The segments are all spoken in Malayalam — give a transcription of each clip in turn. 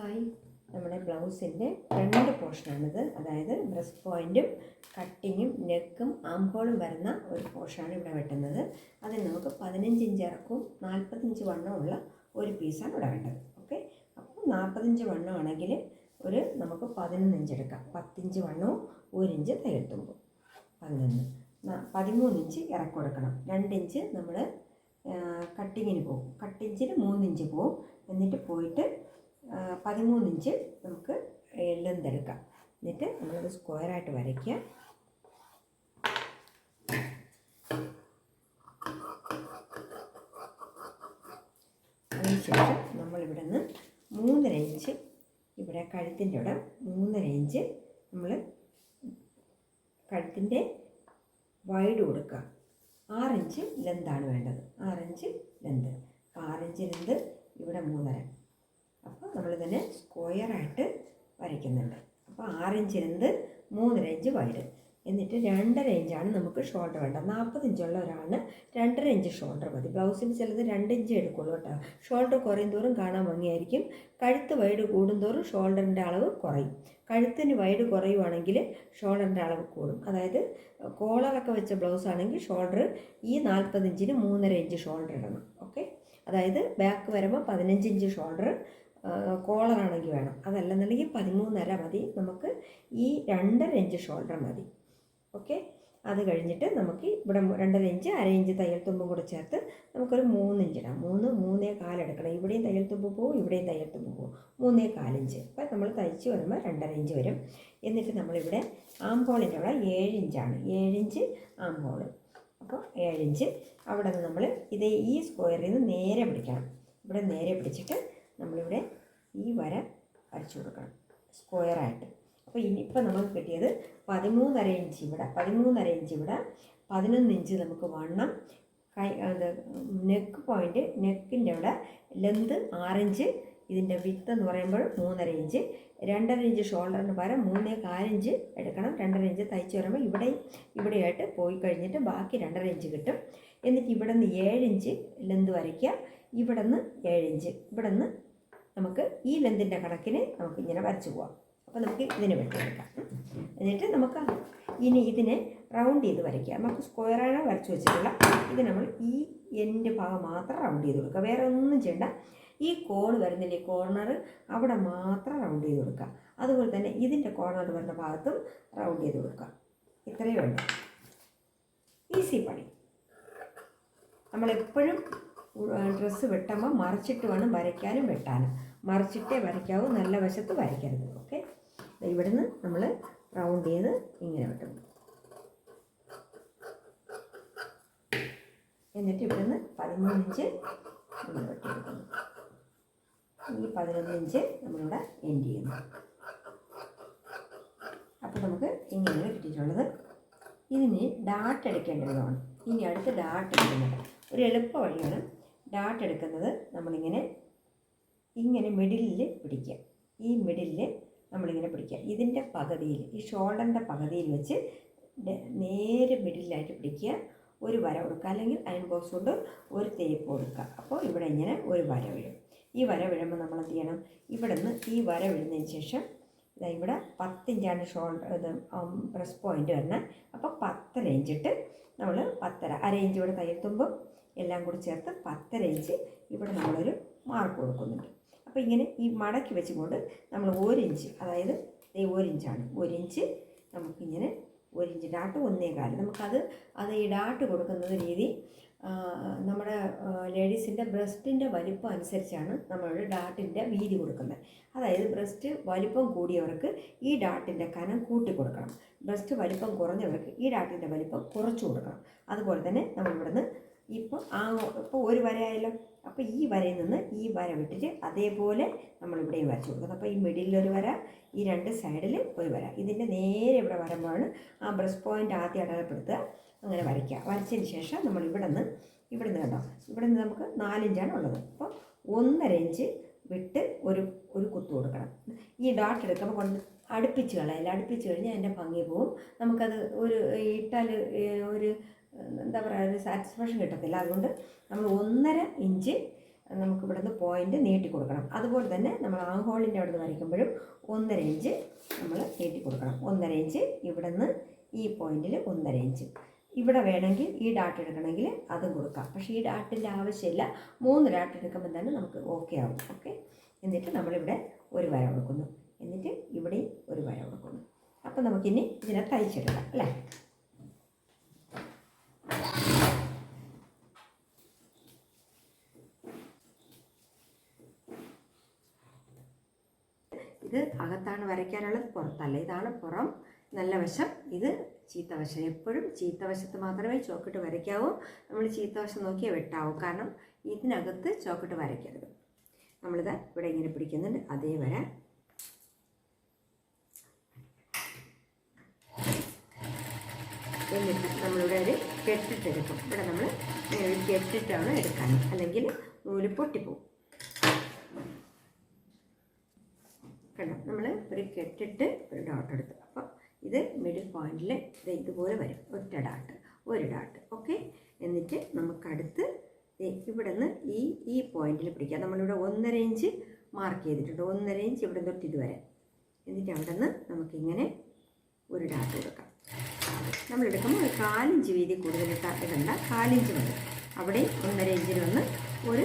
ഹായ്. നമ്മുടെ ബ്ലൗസിന്റെ രണ്ട് പോർഷനാണിത്. അതായത് ബ്രസ്റ്റ് പോയിന്റും കട്ടിങ്ങും നെക്കും ആംഹോളും വരുന്ന ഒരു പോർഷനാണ് ഇവിടെ വെട്ടുന്നത്. അതിൽ നമുക്ക് പതിനഞ്ച് ഇഞ്ച് ഇറക്കും നാൽപ്പത്തഞ്ച് വണ്ണമുള്ള ഒരു പീസാണ് ഇവിടെ വേണ്ടത് ഓക്കെ? അപ്പോൾ നാൽപ്പത്തഞ്ച് വണ്ണമാണെങ്കിൽ ഒരു നമുക്ക് പതിനൊന്ന് ഇഞ്ച് എടുക്കാം. പത്തിഞ്ച് വണ്ണവും ഒരു ഇഞ്ച് തയ്യെത്തുമ്പോൾ തുമ്പും. പതിനൊന്ന്. പതിമൂന്ന് ഇഞ്ച് ഇറക്കം കൊടുക്കണം രണ്ടിഞ്ച് നമ്മൾ കട്ടിങ്ങിന് പോകും. കട്ടിഞ്ചിന് മൂന്നിഞ്ച് പോകും. എന്നിട്ട് പോയിട്ട് ആ, പതിമൂന്ന് ഇഞ്ച് നമുക്ക് ലെന്ത് എടുക്കാം. എന്നിട്ട് നമ്മളത് സ്ക്വയറായിട്ട് വരയ്ക്കുക. അതിനുശേഷം നമ്മളിവിടെ നിന്ന് മൂന്നര ഇഞ്ച് ഇവിടെ കഴുത്തിന്റെ ഇവിടെ മൂന്നര ഇഞ്ച് നമ്മൾ കഴുത്തിന്റെ വൈഡ് കൊടുക്കുക. ആറിഞ്ച് ലെന്താണ് വേണ്ടത്. ആറിഞ്ച് ലെന്ത് അപ്പോൾ ആറിഞ്ച് ലെന്ത് ഇവിടെ മൂന്നര. അപ്പോൾ നമ്മളിതിനെ സ്ക്വയറായിട്ട് വരയ്ക്കുന്നുണ്ട്. അപ്പോൾ ആറിഞ്ച് ലെന്ത് മൂന്നര ഇഞ്ച് വൈഡ് എന്നിട്ട് രണ്ടര ഇഞ്ചാണ് നമുക്ക് ഷോൾഡർ വേണ്ടത്. നാൽപ്പത് ഇഞ്ചുള്ള ഒരാളിന് രണ്ടര ഇഞ്ച് ഷോൾഡർ മതി. ബ്ലൗസിന് ചിലത് രണ്ട് ഇഞ്ച് എടുക്കുള്ളൂ കേട്ടോ. ഷോൾഡർ കുറയും തോറും കാണാൻ ഭംഗിയായിരിക്കും. കഴുത്ത് വൈഡ് കൂടുന്തോറും ഷോൾഡറിന്റെ അളവ് കുറയും. കഴുത്തിന് വൈഡ് കുറയുവാണെങ്കിൽ ഷോൾഡറിന്റെ അളവ് കൂടും. അതായത് കോളറൊക്കെ വെച്ച ബ്ലൗസ് ആണെങ്കിൽ ഷോൾഡർ ഈ നാൽപ്പത് ഇഞ്ചിന് മൂന്നര ഇഞ്ച് ഷോൾഡർ ഇടണം. ഓക്കെ അതായത് ബാക്ക് വരുമ്പോൾ പതിനഞ്ച് ഇഞ്ച് ഷോൾഡർ കോളറാണെങ്കിൽ വേണം. അതല്ലെന്നുണ്ടെങ്കിൽ പതിമൂന്നര മതി. നമുക്ക് ഈ രണ്ടര ഇഞ്ച് ഷോൾഡർ മതി. ഓക്കെ അത് കഴിഞ്ഞിട്ട് നമുക്ക് ഇവിടെ രണ്ടര ഇഞ്ച് അര ഇഞ്ച് തയ്യൽ തുമ്പും കൂടെ ചേർത്ത് നമുക്കൊരു മൂന്നിഞ്ച് ഇടാം. മൂന്ന് മൂന്നേ കാലെടുക്കണം ഇവിടെയും തയ്യൽ തുമ്പ് പോവും ഇവിടെയും തയ്യൽ തുമ്പ് പോവും. മൂന്നേ കാലിഞ്ച് അപ്പോൾ നമ്മൾ തയ്ച്ച് വരുമ്പോൾ രണ്ടര ഇഞ്ച് വരും. എന്നിട്ട് നമ്മളിവിടെ ആംബോളിന്റെ അവിടെ ഏഴ് ഇഞ്ചാണ് ഏഴ് ഇഞ്ച് ആംബോൾ അപ്പോൾ ഏഴിഞ്ച് അവിടെ നിന്ന് നമ്മൾ ഇത് ഈ സ്ക്വയറിൽ നിന്ന് നേരെ പിടിക്കണം. ഇവിടെ നേരെ പിടിച്ചിട്ട് നമ്മളിവിടെ ഈ വര വരച്ചു കൊടുക്കണം. സ്ക്വയറായിട്ട് അപ്പോൾ ഇനിയിപ്പോൾ നമുക്ക് കിട്ടിയത് പതിമൂന്നര ഇഞ്ച് ഇവിടെ പതിമൂന്നര ഇഞ്ച് ഇവിടെ പതിനൊന്ന് ഇഞ്ച് നമുക്ക് വണ്ണം കൈ നെക്ക് പോയിന്റ് നെക്കിന്റെ അവിടെ ലെന്ത് ആറിഞ്ച് ഇതിന്റെ വിത്ത് എന്ന് പറയുമ്പോൾ മൂന്നര ഇഞ്ച് രണ്ടര ഇഞ്ച് ഷോൾഡറിന് പകരം മൂന്നേ കാലിഞ്ച് എടുക്കണം. രണ്ടര ഇഞ്ച് തയ്ച്ച് വരുമ്പോൾ ഇവിടെയും ഇവിടെയായിട്ട് പോയി കഴിഞ്ഞിട്ട് ബാക്കി രണ്ടര ഇഞ്ച് കിട്ടും. എന്നിട്ട് ഇവിടെ നിന്ന് ഏഴിഞ്ച് ലെന്ത് വരയ്ക്കുക. ഇവിടെ നിന്ന് ഏഴിഞ്ച് ഇവിടെ നിന്ന് നമുക്ക് ഈ ലെന്തിന്റെ കണക്കിന് നമുക്ക് ഇങ്ങനെ വരച്ചു പോവാം. അപ്പോൾ നമുക്ക് ഇതിനെ വെട്ടിയെടുക്കാം എന്നിട്ട് നമുക്ക് ഇനി ഇതിനെ റൗണ്ട് ചെയ്ത് വരയ്ക്കുക നമുക്ക് സ്ക്വയറാണ് വരച്ചു വെച്ചിട്ടുള്ള ഇത് നമ്മൾ ഈ എന്റെ ഭാഗം മാത്രം റൗണ്ട് ചെയ്ത് കൊടുക്കുക വേറെ ഒന്നും ചെയ്യണ്ട. ഈ കോൺ വരുന്നില്ലേ കോർണർ അവിടെ മാത്രം റൗണ്ട് ചെയ്ത് കൊടുക്കുക അതുപോലെ തന്നെ ഇതിന്റെ കോർണർ വരുന്ന ഭാഗത്തും റൗണ്ട് ചെയ്ത് കൊടുക്കുക ഇത്രയേ ഉള്ളൂ. ഈസി പണി. നമ്മളെപ്പോഴും ഡ്രസ്സ് വെട്ടുമ്പോൾ മറിച്ചിട്ട് വേണം വരയ്ക്കാനും വെട്ടാനും. മറിച്ചിട്ടേ വരയ്ക്കാവൂ നല്ല വശത്ത് വരയ്ക്കരുത്. ഓക്കെ? ഇവിടുന്ന് നമ്മൾ റൗണ്ട് ചെയ്ത് ഇങ്ങനെ വെട്ടുന്നു. എന്നിട്ട് ഇവിടുന്ന് പതിമൂന്ന് ഇഞ്ച് നമ്മൾ വെട്ടിയെടുക്കുന്നു. ഈ പതിനൊന്ന് ഇഞ്ച് നമ്മളിവിടെ എൻഡ് ചെയ്യുന്നു. അപ്പോൾ നമുക്ക് ഇങ്ങനെയാണ് കിട്ടിയിട്ടുള്ളത്. ഇതിന് ഡാട്ട് എടുക്കേണ്ടതാണ് ഇനി അടുത്ത് ഡാട്ട് എടുക്കുന്നത്. ഒരു എളുപ്പ വഴിയാണ് ഡാട്ട് എടുക്കുന്നത് നമ്മളിങ്ങനെ ഇങ്ങനെ മിഡിലിൽ പിടിക്കുക. ഈ മിഡിലിൽ നമ്മളിങ്ങനെ പിടിക്കുക. ഇതിന്റെ പകുതിയിൽ ഈ ഷോൾഡറിന്റെ പകുതിയിൽ വെച്ച് നേരെ മിഡിലായിട്ട് പിടിക്കുക. ഒരു വര കൊടുക്കുക. അല്ലെങ്കിൽ അയൺ ബോക്സ് കൊണ്ട് ഒരു തേപ്പ് കൊടുക്കുക. അപ്പോൾ ഇവിടെ ഇങ്ങനെ ഒരു വര വീഴും. ഈ വര വീഴുമ്പോൾ നമ്മൾ എന്ത് ചെയ്യണം? ഇവിടെ നിന്ന് ഈ വര വീഴുന്നതിന് ശേഷം ഇതാ ഇവിടെ പത്തിഞ്ചാണ് ഷോൾഡർ ഇത് പ്രസ് പോയിന്റ് വരുന്നത്. അപ്പോൾ പത്തര ഇഞ്ചിട്ട് നമ്മൾ പത്തര അര ഇഞ്ച് ഇവിടെ തയ്യത്തുമ്പം എല്ലാം കൂടി ചേർത്ത് പത്തര ഇഞ്ച് ഇവിടെ നമ്മളൊരു മാർക്ക് കൊടുക്കുന്നുണ്ട്. അപ്പോൾ ഇങ്ങനെ ഈ മടക്കി വെച്ചുകൊണ്ട് നമ്മൾ ഒരിഞ്ച് അതായത് ഒരിഞ്ചാണ് ഒരിഞ്ച് നമുക്കിങ്ങനെ ഒരിഞ്ച് ഡാട്ട് ഒന്നേ കാലം നമുക്കത് അത് ഈ ഡാട്ട് കൊടുക്കുന്നത് രീതി നമ്മുടെ ലേഡീസിന്റെ ബ്രസ്റ്റിന്റെ വലിപ്പം അനുസരിച്ചാണ് നമ്മൾ ഡാട്ടിന്റെ വീതി കൊടുക്കുന്നത്. അതായത് ബ്രസ്റ്റ് വലിപ്പം കൂടിയവർക്ക് ഈ ഡാട്ടിന്റെ കനം കൂട്ടി കൊടുക്കണം. ബ്രസ്റ്റ് വലിപ്പം കുറഞ്ഞവർക്ക് ഈ ഡാട്ടിന്റെ വലിപ്പം കുറച്ച് കൊടുക്കണം. അതുപോലെ തന്നെ നമ്മൾ ഇവിടുന്ന് ഇപ്പോൾ ആ ഇപ്പോൾ ഒരു വരയായാലോ അപ്പോൾ ഈ വരയിൽ നിന്ന് ഈ വര വിട്ടിട്ട് അതേപോലെ നമ്മളിവിടെയും വരച്ചു കൊടുക്കുന്നത് അപ്പോൾ ഈ ഒരു വര ഈ രണ്ട് സൈഡിൽ ഒരു വര. ഇതിന്റെ നേരെ ഇവിടെ വരുമ്പോഴാണ് ആ ബ്രസ് പോയിന്റ് ആദ്യം അടയാളപ്പെടുത്തുക. അങ്ങനെ വരയ്ക്കുക. വരച്ചതിന് ശേഷം നമ്മൾ ഇവിടെ നിന്ന് ഇവിടെ നിന്ന് കണ്ടോ? ഇവിടെ നിന്ന് നമുക്ക് നാലിഞ്ചാണ് ഉള്ളത്. അപ്പോൾ ഒന്നര ഇഞ്ച് വിട്ട് ഒരു ഒരു കുത്തു കൊടുക്കണം. ഈ ഡാട്ട് എടുക്കുമ്പോൾ കൊണ്ട് അടുപ്പിച്ച് കളയല്ല? അടുപ്പിച്ച് കഴിഞ്ഞാൽ അതിന്റെ ഭംഗി പോവും. നമുക്കത് ഒരു ഇട്ടാൽ ഒരു എന്താ പറയുക ഒരു സാറ്റിസ്ഫാക്ഷൻ കിട്ടത്തില്ല. അതുകൊണ്ട് നമ്മൾ ഒന്നര ഇഞ്ച് നമുക്ക് ഇവിടുന്ന് പോയിന്റ് നീട്ടി കൊടുക്കണം. അതുപോലെ തന്നെ നമ്മൾ ആ ഹോളിന്റെ അവിടെ നിന്ന് വരയ്ക്കുമ്പോഴും ഒന്നര ഇഞ്ച് നമ്മൾ നീട്ടി കൊടുക്കണം. ഒന്നര ഇഞ്ച് ഇവിടുന്ന് ഈ പോയിന്റിൽ ഒന്നര ഇഞ്ച്. ഇവിടെ വേണമെങ്കിൽ ഈ ഡാട്ട് എടുക്കണമെങ്കിൽ അതും കൊടുക്കാം. പക്ഷേ ഈ ഡാട്ടിന്റെ ആവശ്യമില്ല. മൂന്ന് ഡാട്ട് എടുക്കുമ്പോൾ തന്നെ നമുക്ക് ഓക്കെ ആവും. ഓക്കെ എന്നിട്ട് നമ്മളിവിടെ ഒരു വര കൊടുക്കുന്നു. എന്നിട്ട് ഇവിടെയും ഒരു വര കൊടുക്കുന്നു. അപ്പോൾ നമുക്കിനി ഇതിനെ തയ്ച്ചെടുക്കാം അല്ലേ? ഇത് അകത്താണ് വരയ്ക്കാനുള്ളത്. പുറത്തല്ല ഇതാണ് പുറം. നല്ല വശം. ഇത് ചീത്ത വശം. എപ്പോഴും ചീത്ത വശത്ത് മാത്രമേ ചോക്കിട്ട് വരയ്ക്കാവൂ. നമ്മൾ ചീത്ത വശം നോക്കിയേ വെട്ടാവൂ. കാരണം ഇതിനകത്ത് ചോക്കിട്ട് വരയ്ക്കരുത്. നമ്മളിത് ഇവിടെ ഇങ്ങനെ പിടിക്കുന്നുണ്ട്. അതേ വര എന്നിട്ട് നമ്മളിവിടെ ഒരു കെട്ടിട്ടെടുക്കും ഇവിടെ നമ്മൾ കെട്ടിട്ടാണ് എടുക്കാൻ അല്ലെങ്കിൽ നൂൽ പൊട്ടിപ്പോവും. കണ്ടോ? നമ്മൾ ഒരു കെട്ടിട്ട് ഒരു ഡോട്ട് എടുത്തു. അപ്പോൾ ഇത് മിഡിൽ പോയിന്റിൽ ഇത് ഇതുപോലെ വരും. ഒറ്റ ഡാട്ട് ഒരു ഡാട്ട് ഓക്കെ എന്നിട്ട് നമുക്കടുത്ത് ഇവിടെ നിന്ന് ഈ ഈ പോയിന്റിൽ പിടിക്കാം. നമ്മളിവിടെ ഒന്നര ഇഞ്ച് മാർക്ക് ചെയ്തിട്ടുണ്ട്. ഒന്നര ഇഞ്ച് ഇവിടെ തൊട്ട് ഇതുവരെ. എന്നിട്ട് അവിടെ നിന്ന് നമുക്കിങ്ങനെ ഒരു ഡാട്ട് കൊടുക്കാം. നമ്മളെടുക്കുമ്പോൾ ഒരു കാലിഞ്ച് വീതി കൂടുതൽ ഇടണ്ട. കാലിഞ്ച് മതി. അവിടെ ഒന്നര ഇഞ്ചിൽ വന്ന് ഒരു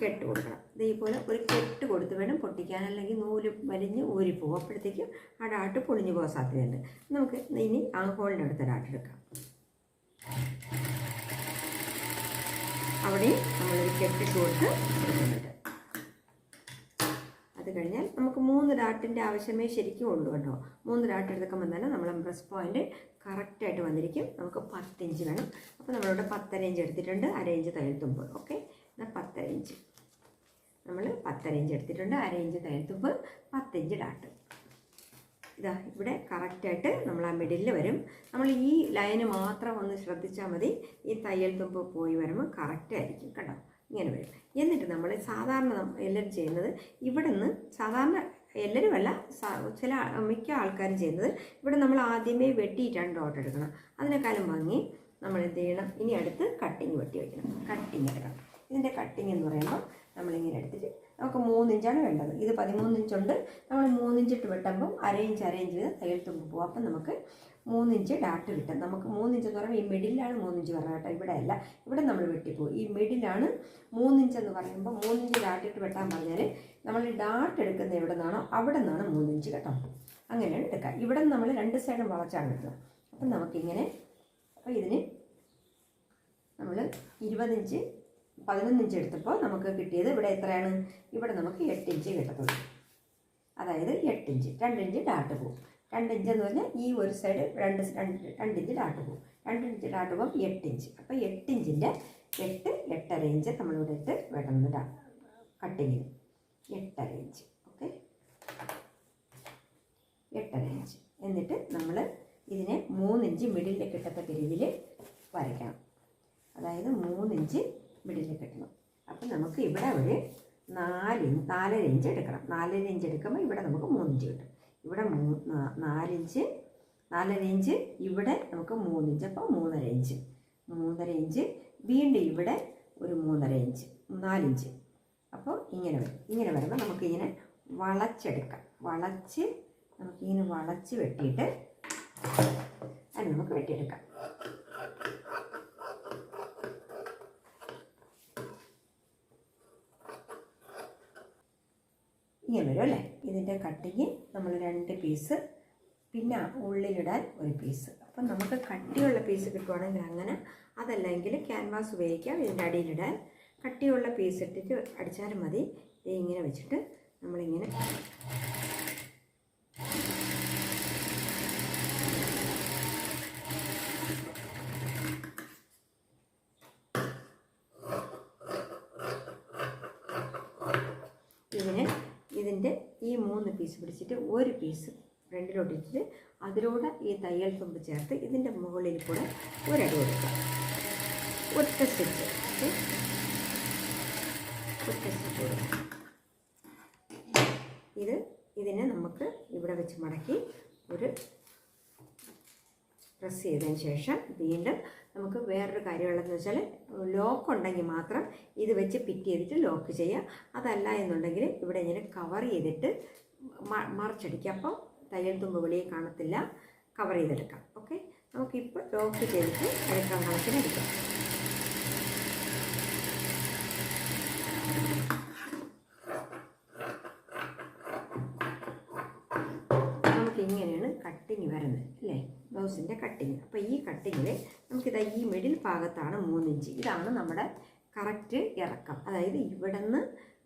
കെട്ട് കൊടുക്കണം. ഇതേപോലെ ഒരു കെട്ട് കൊടുത്ത് വേണം പൊട്ടിക്കാൻ. അല്ലെങ്കിൽ നൂൽ വലിഞ്ഞ് ഊരിപ്പോകും. അപ്പോഴത്തേക്കും ആ ഡാട്ട് പൊളിഞ്ഞു പോകാൻ സാധ്യതയുണ്ട്. നമുക്ക് ഇനി ആ ഹോളിന്റെ അടുത്ത ഡാട്ട് എടുക്കാം. അവിടെ നമ്മളൊരു കെട്ടിട്ട് കൊടുത്ത് അത് കഴിഞ്ഞാൽ നമുക്ക് മൂന്ന് ഡാട്ടിന്റെ ആവശ്യമേ ശരിക്കും ഉള്ളൂ കേട്ടോ. മൂന്ന് ഡാട്ട് എടുക്കുമ്പോൾ തന്നെ നമ്മൾ ബ്രസ് പോയിന്റ് കറക്റ്റായിട്ട് വന്നിരിക്കും. നമുക്ക് പത്ത് ഇഞ്ച് വേണം. അപ്പോൾ നമ്മളിവിടെ പത്തര ഇഞ്ച് എടുത്തിട്ടുണ്ട്. അര ഇഞ്ച് തയ്യൽ തുമ്പ്. ഓക്കെ? എന്നാൽ പത്തര ഇഞ്ച്. നമ്മൾ പത്തര ഇഞ്ച് എടുത്തിട്ടുണ്ട് അര ഇഞ്ച് തയ്യൽ തുമ്പ് പത്തിഞ്ച് ഡാട്ട്. ഇതാ ഇവിടെ കറക്റ്റായിട്ട് നമ്മൾ ആ മിഡിലിൽ വരും. നമ്മൾ ഈ ലൈന് മാത്രം ഒന്ന് ശ്രദ്ധിച്ചാൽ മതി. ഈ തയ്യൽ തുമ്പ് പോയി വരുമ്പോൾ കറക്റ്റ് ആയിരിക്കും കേട്ടോ. ഇങ്ങനെ വരും. എന്നിട്ട് നമ്മൾ സാധാരണ എല്ലാവരും ചെയ്യുന്നത് ഇവിടെ നിന്ന് സാധാരണ എല്ലാവരുമല്ല ചില മിക്ക ആൾക്കാരും ചെയ്യുന്നത് ഇവിടെ നമ്മൾ ആദ്യമേ വെട്ടിയിട്ടാണ് ഡോട്ട് എടുക്കണം. അതിനേക്കാളും ഭംഗി നമ്മൾ എന്ത് ചെയ്യണം? ഇനി അടുത്ത് കട്ടിങ് വെട്ടി വയ്ക്കണം കട്ടിങ് എടുക്കണം. ഇതിന്റെ കട്ടിങ് എന്ന് പറയുമ്പോൾ നമ്മളിങ്ങനെ എടുത്തിട്ട് നമുക്ക് മൂന്നിഞ്ചാണ് വേണ്ടത്. ഇത് പതിമൂന്ന് ഇഞ്ചുണ്ട്. നമ്മൾ മൂന്നിഞ്ചിട്ട് വെട്ടുമ്പം അരയിഞ്ച് ഇഞ്ച് അര ഇഞ്ച് വീതം തയ്യൽ തുമ്പ് പോകും അപ്പം നമുക്ക് മൂന്നിഞ്ച് ഡാർട്ട് കിട്ടും. നമുക്ക് മൂന്നിഞ്ച് എന്ന് പറയുമ്പോൾ ഈ മിഡിലാണ് മൂന്നിഞ്ച് പറഞ്ഞത് കേട്ടോ. ഇവിടെ അല്ല. ഇവിടെ നമ്മൾ വെട്ടിപ്പോകും ഈ മിഡിലാണ് മൂന്നിഞ്ച് എന്ന് പറയുമ്പോൾ മൂന്നിഞ്ച് ഡാട്ടിട്ട് വെട്ടാൻ പറഞ്ഞാൽ നമ്മൾ ഈ ഡാട്ട് എടുക്കുന്ന എവിടെ നിന്നാണോ അവിടെ നിന്നാണ് മൂന്നിഞ്ച് കേട്ടോ. അങ്ങനെയാണ് എടുക്കുക. ഇവിടെ നമ്മൾ രണ്ട് സൈഡും വളച്ചാണ് എടുക്കുക. അപ്പം നമുക്കിങ്ങനെ അപ്പോൾ ഇതിന് നമ്മൾ ഇരുപതിഞ്ച് പതിനൊന്ന് ഇഞ്ച് എടുത്തപ്പോൾ നമുക്ക് കിട്ടിയത് ഇവിടെ എത്രയാണ്? ഇവിടെ നമുക്ക് എട്ട് ഇഞ്ച് കിട്ടത്തുള്ളൂ. അതായത് എട്ട് ഇഞ്ച്. ഇഞ്ച് ഡാട്ട് പോവും. രണ്ട് ഇഞ്ച് എന്ന് പറഞ്ഞാൽ ഈ ഒരു സൈഡ് രണ്ട് രണ്ട് രണ്ട് ഇഞ്ച് ഡാട്ട് പോവും. രണ്ട് ഇഞ്ച് ഡാട്ട് പോകും എട്ട് ഇഞ്ച്. അപ്പോൾ എട്ട് ഇഞ്ചിന്റെ എട്ട് എട്ടര ഇഞ്ച് നമ്മളിവിടെ ഇട്ട് വെട്ടുന്നത് കട്ടിങ്ങിന് എട്ടര ഇഞ്ച്. ഓക്കെ എട്ടര ഇഞ്ച്. എന്നിട്ട് നമ്മൾ ഇതിനെ മൂന്നിഞ്ച് മിഡിലിൽ കിട്ടത്തക്ക രീതിയിൽ വരയ്ക്കണം. അതായത് മൂന്നിഞ്ച് മിഡിലിൽ കിട്ടണം അപ്പം നമുക്ക് ഇവിടെ ഒരു നാല് നാലര ഇഞ്ച് എടുക്കണം. നാലര ഇഞ്ച് എടുക്കുമ്പോൾ ഇവിടെ നമുക്ക് മൂന്നിഞ്ച് കിട്ടും. ഇവിടെ മൂ നാലിഞ്ച് നാലര ഇഞ്ച് ഇവിടെ നമുക്ക് മൂന്നിഞ്ച് അപ്പോൾ മൂന്നര ഇഞ്ച്. മൂന്നര ഇഞ്ച് വീണ്ടും ഇവിടെ ഒരു മൂന്നര ഇഞ്ച് നാലിഞ്ച് അപ്പോൾ ഇങ്ങനെ വരും. ഇങ്ങനെ വരുമ്പോൾ നമുക്കിങ്ങനെ വളച്ചെടുക്കാം. വളച്ച് നമുക്കിങ്ങനെ വളച്ച് വെട്ടിയിട്ട് അത് നമുക്ക് വെട്ടിയെടുക്കാം. ഇങ്ങനെ വരും അല്ലേ ഇതിന്റെ കട്ടിങ് നമ്മൾ രണ്ട് പീസ് പിന്നെ ഉള്ളിലിടാൻ ഒരു പീസ് അപ്പം നമുക്ക് കട്ടിയുള്ള പീസ് കിട്ടുവാണെങ്കിൽ അങ്ങനെ അതല്ലെങ്കിൽ ക്യാൻവാസ് ഉപയോഗിക്കാം ഇതിന്റെ അടിയിലിടാൻ. കട്ടിയുള്ള പീസ് ഇട്ടിട്ട് അടിച്ചാലും മതി. ഇങ്ങനെ വെച്ചിട്ട് നമ്മളിങ്ങനെ ഇതിന് ഇതിന്റെ ഈ മൂന്ന് പീസ് പിടിച്ചിട്ട് ഒരു പീസ് ഫ്രണ്ടിലോട്ട് ഇട്ടിട്ട് അതിലൂടെ ഈ തയ്യൽ തുമ്പ് ചേർത്ത് ഇതിന്റെ മുകളിൽ കൂടെ ഒരടി കൊടുക്കുക ഒറ്റ സ്റ്റിച്ച് ഒറ്റ സ്റ്റിച്ച് കൊടുക്കുക ഇത് ഇതിനെ നമുക്ക് ഇവിടെ വെച്ച് മടക്കി ഒരു പ്രസ് ചെയ്തതിന് ശേഷം വീണ്ടും നമുക്ക് വേറൊരു കാര്യമുള്ളതെന്ന് വെച്ചാൽ ലോക്ക് ഉണ്ടെങ്കിൽ മാത്രം ഇത് വെച്ച് പിറ്റ് ചെയ്തിട്ട് ലോക്ക് ചെയ്യുക. അതല്ല എന്നുണ്ടെങ്കിൽ ഇവിടെ ഇങ്ങനെ കവർ ചെയ്തിട്ട് മറിച്ചടിക്കുക. അപ്പം തയ്യൽ തുമ്പ് വെളിയിൽ കാണത്തില്ല. കവർ ചെയ്തെടുക്കാം. ഓക്കെ നമുക്കിപ്പോൾ ലോക്ക് ചെയ്തിട്ട് എടുക്കാൻ കണക്കിന് എടുക്കാം. കട്ടിങ് വരുന്നത്. അല്ലേ? ബ്ലൗസിന്റെ കട്ടിങ് അപ്പോൾ ഈ കട്ടിങ്ങിൽ നമുക്കിത് ഈ മിഡിൽ ഭാഗത്താണ് മൂന്നിഞ്ച്. ഇതാണ് നമ്മുടെ കറക്റ്റ് ഇറക്കം. അതായത് ഇവിടെ നിന്ന്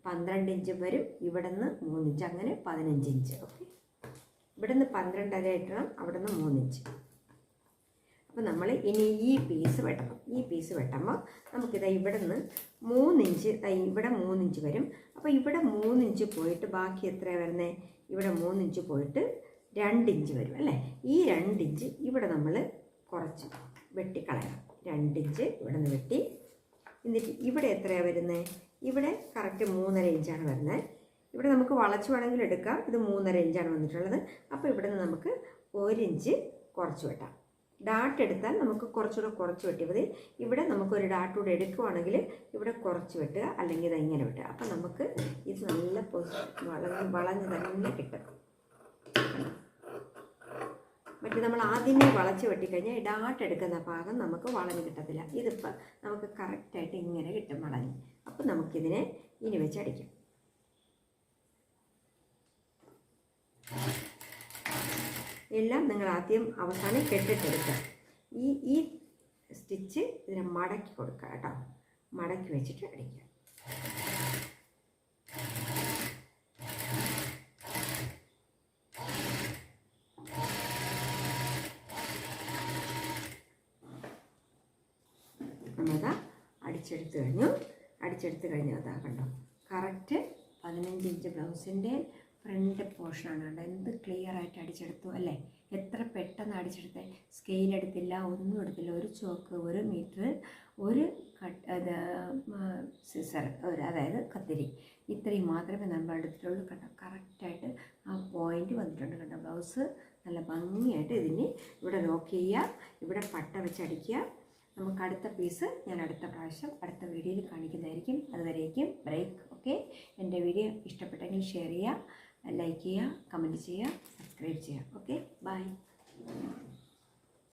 പന്ത്രണ്ട് ഇഞ്ച് വരും. ഇവിടെ നിന്ന് മൂന്നിഞ്ച് അങ്ങനെ പതിനഞ്ച് ഇഞ്ച്. ഓക്കെ? ഇവിടെ നിന്ന് പന്ത്രണ്ടര ഇട്ടണം അവിടെ നിന്ന് മൂന്നിഞ്ച് അപ്പോൾ നമ്മൾ ഇനി ഈ പീസ് വെട്ടണം. ഈ പീസ് വെട്ടുമ്പോൾ നമുക്കിതാ ഇവിടെ നിന്ന് മൂന്നിഞ്ച് ഇവിടെ മൂന്നിഞ്ച് വരും. അപ്പോൾ ഇവിടെ മൂന്നിഞ്ച് പോയിട്ട് ബാക്കി എത്ര വരുന്നത് ഇവിടെ മൂന്നിഞ്ച് പോയിട്ട് രണ്ടിഞ്ച് വരും അല്ലേ? ഈ രണ്ടിഞ്ച് ഇവിടെ നമ്മൾ കുറച്ച് വെട്ടിക്കളയണം. രണ്ടിഞ്ച് ഇവിടെ നിന്ന് വെട്ടി. എന്നിട്ട് ഇവിടെ എത്രയാണ് വരുന്നത് ഇവിടെ കറക്റ്റ് മൂന്നര ഇഞ്ചാണ് വരുന്നത്. ഇവിടെ നമുക്ക് വളച്ച് വേണമെങ്കിൽ എടുക്കാം. ഇത് മൂന്നര ഇഞ്ചാണ് വന്നിട്ടുള്ളത്. അപ്പോൾ ഇവിടെ നിന്ന് നമുക്ക് ഒരു ഇഞ്ച് കുറച്ച് വെട്ടാം. ഡാട്ട് എടുത്താൽ നമുക്ക് കുറച്ചുകൂടെ കുറച്ച് വെട്ടി മതി. ഇവിടെ നമുക്കൊരു ഡാട്ട് കൂടെ എടുക്കുവാണെങ്കിൽ ഇവിടെ കുറച്ച് വെട്ടുക അല്ലെങ്കിൽ ഇത് ഇങ്ങനെ വെട്ടുക. അപ്പം നമുക്ക് ഇത് നല്ല വളഞ്ഞ് വളഞ്ഞ് തന്നെ കിട്ടും. മറ്റേ നമ്മൾ ആദ്യമേ വളച്ച് വെട്ടിക്കഴിഞ്ഞാൽ ഡാട്ട് എടുക്കുന്ന ഭാഗം നമുക്ക് വളഞ്ഞ് കിട്ടത്തില്ല. ഇതിപ്പോൾ നമുക്ക് കറക്റ്റായിട്ട് ഇങ്ങനെ കിട്ടും വളഞ്ഞ്. അപ്പം നമുക്കിതിനെ ഇനി വെച്ച് അടിക്കാം എല്ലാം നിങ്ങൾ ആദ്യം അവസാനം കെട്ടിട്ടെടുക്കുക. ഈ ഈ സ്റ്റിച്ച് ഇതിനെ മടക്കി കൊടുക്കുക കേട്ടോ. മടക്കി വെച്ചിട്ട് അടിക്കുക. നമ്മളിതാ അടിച്ചെടുത്ത് കഴിഞ്ഞു. അടിച്ചെടുത്ത് കഴിഞ്ഞാൽ അതാ കണ്ടോ. കറക്റ്റ് പതിനഞ്ച് ഇഞ്ച് ബ്ലൗസിന്റെ ഫ്രണ്ട് പോർഷനാണ് കണ്ടോ. എന്ത് ക്ലിയർ ആയിട്ട് അടിച്ചെടുത്തു അല്ലേ? എത്ര പെട്ടെന്ന് അടിച്ചെടുത്ത്? സ്കെയിൽ എടുത്തില്ല ഒന്നും എടുത്തില്ല. ഒരു ചോക്ക് ഒരു മീറ്റർ ഒരു കട്ട് അത് സിസർ ഒരു അതായത് കത്തിരി. ഇത്രയും മാത്രമേ നമ്മൾ എടുത്തിട്ടുള്ളൂ കണ്ടോ. കറക്റ്റായിട്ട് ആ പോയിന്റ് വന്നിട്ടുണ്ട് കണ്ടോ. ബ്ലൗസ് നല്ല ഭംഗിയായിട്ട് ഇതിന് ഇവിടെ ലോക്ക് ചെയ്യുക ഇവിടെ പട്ട വെച്ച് അടിക്കുക നമുക്ക് അടുത്ത പീസ് ഞാൻ അടുത്ത പ്രാവശ്യം അടുത്ത വീഡിയോയിൽ കാണിക്കുന്നതായിരിക്കും. അതുവരേക്കും ബ്രേക്ക് ഓക്കെ എന്റെ വീഡിയോ ഇഷ്ടപ്പെട്ടെങ്കിൽ ഷെയർ ചെയ്യുക ലൈക്ക് ചെയ്യുക കമന്റ് ചെയ്യുക സബ്സ്ക്രൈബ് ചെയ്യുക ഓക്കെ ബൈ